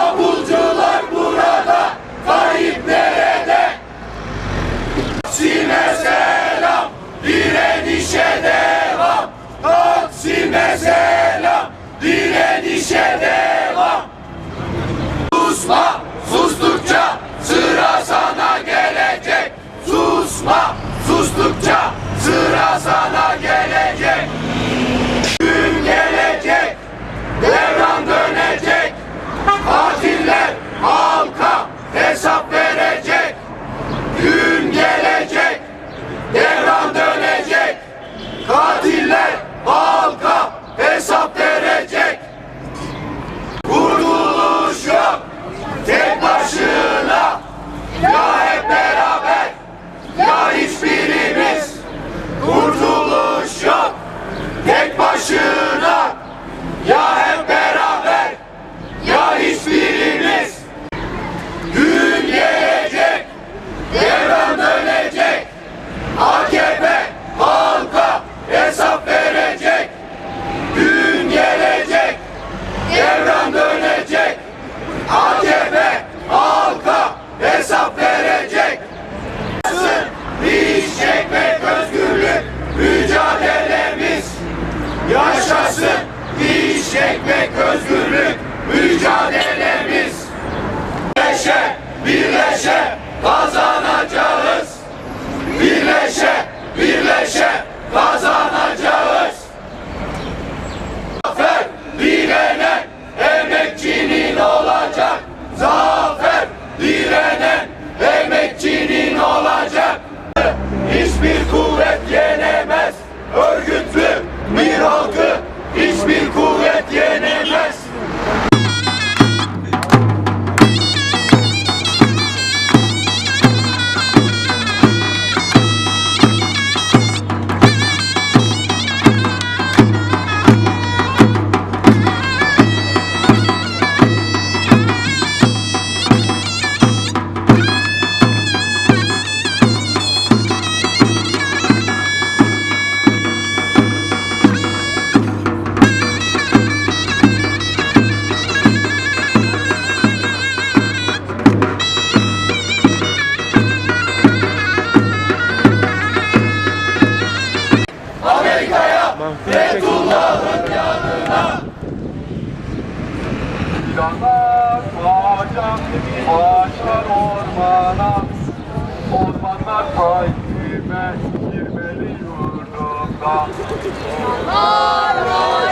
İstanbulcular burada, Tayyip nerede? Taksim'e selam, direnişe devam. Taksim'e selam, direnişe devam. shake me. ¡Honor, honor!